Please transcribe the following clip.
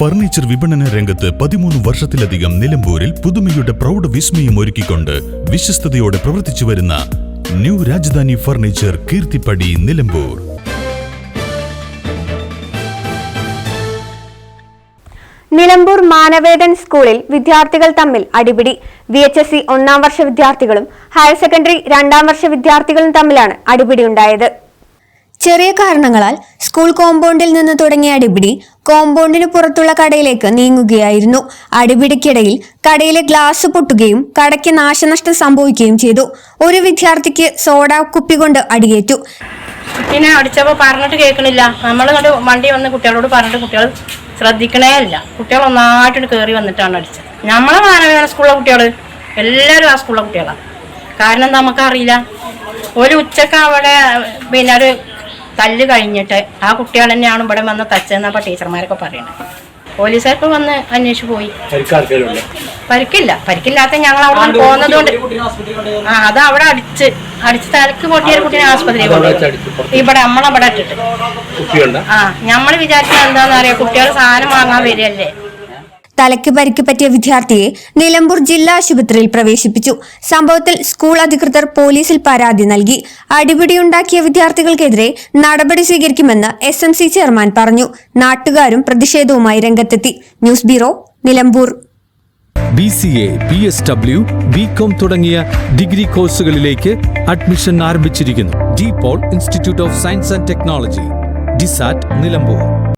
Furniture വിപണന രംഗത്ത് പതിമൂന്ന് വർഷത്തിലധികം നിലമ്പൂരിൽ പുതുമയുടെ പ്രൗഢ വിസ്മയം ഒരുക്കിക്കൊണ്ട് വിശ്വസ്തയോടെ പ്രവർത്തിച്ചു വരുന്ന ന്യൂ രാജധാനി ഫർണിച്ചർ കീർത്തിപ്പടി നിലമ്പൂർ. നിലമ്പൂർ മാനവേദൻ സ്കൂളിൽ വിദ്യാർത്ഥികൾ തമ്മിൽ അടിപിടി. വി എച്ച് എസ് സി ഒന്നാം വർഷ വിദ്യാർത്ഥികളും ഹയർ സെക്കൻഡറി രണ്ടാം വർഷ വിദ്യാർത്ഥികളും തമ്മിലാണ് അടിപിടി ഉണ്ടായത്. ചെറിയ കാരണങ്ങളാൽ സ്കൂൾ കോമ്പൗണ്ടിൽ നിന്ന് തുടങ്ങിയ അടിപിടി കോമ്പൗണ്ടിന് പുറത്തുള്ള കടയിലേക്ക് നീങ്ങുകയായിരുന്നു. അടിപിടിക്കിടയിൽ കടയിലെ ഗ്ലാസ് പൊട്ടുകയും കടയ്ക്ക് നാശനഷ്ടം സംഭവിക്കുകയും ചെയ്തു. ഒരു വിദ്യാർത്ഥിക്ക് സോഡ കുപ്പി കൊണ്ട് അടിയേറ്റു. പിന്നെ അടിച്ചപ്പോൾ പറഞ്ഞിട്ട് കേൾക്കണില്ല. നമ്മൾ വണ്ടി വന്ന് കുട്ടികളോട് പറഞ്ഞിട്ട് കുട്ടികൾ ശ്രദ്ധിക്കണേ ഇല്ല. കുട്ടികൾ ഒന്നായിട്ട് കയറി വന്നിട്ടാണ് അടിച്ചത്. നമ്മളെ മാനവീയ സ്കൂളിലെ കുട്ടികൾ എല്ലാവരും ആ സ്കൂളിലെ കുട്ടികളാണ് കാരണം നമുക്കറിയില്ല ഒരു ഉച്ചയ്ക്ക് അവിടെ പിന്നെ ഒരു തല്ല് കഴിഞ്ഞിട്ട് ആ കുട്ടികൾ തന്നെയാണ് ഇവിടെ വന്ന് തച്ചതെന്നപ്പോൾ ടീച്ചർമാരൊക്കെ പറയുന്നത്. പോലീസുകാർക്ക് വന്ന് അന്വേഷിച്ചു പോയി. പരിക്കില്ല. പരിക്കില്ലാത്ത ഞങ്ങൾ അവിടെ നിന്ന് പോകുന്നതുകൊണ്ട് ആ അത് അവിടെ അടിച്ച് അടിച്ച് തലക്ക് പൊട്ടിയ ഒരു കുട്ടീനെ ആസ്പത്രിയിൽ കൊണ്ടുപോയി ഇവിടെ നമ്മളവിടെ ഇട്ടിട്ട്. ആ നമ്മൾ വിചാരിച്ചത് എന്താണെന്ന് അറിയാം? കുട്ടികൾ സാധനം വാങ്ങാൻ വരികയല്ലേ? തലയ്ക്ക് പരിക്ക് പറ്റിയ വിദ്യാർത്ഥിയെ നിലമ്പൂർ ജില്ലാ ആശുപത്രിയിൽ പ്രവേശിപ്പിച്ചു. സംഭവത്തിൽ സ്കൂൾ അധികൃതർ പോലീസിൽ പരാതി നൽകി. അടിപിടിയുണ്ടാക്കിയ വിദ്യാർത്ഥികൾക്കെതിരെ നടപടി സ്വീകരിക്കുമെന്ന് എസ് ചെയർമാൻ പറഞ്ഞു. നാട്ടുകാരും പ്രതിഷേധവുമായി രംഗത്തെത്തി. News bureau Nilambur. B C A B S W B com തുടങ്ങിയ ഡിഗ്രി കോഴ്സുകളിലേക്ക് അഡ്മിഷൻ ആരംഭിച്ചിരിക്കുന്നു. De Paul institute of science and technology DiSAT Nilambur.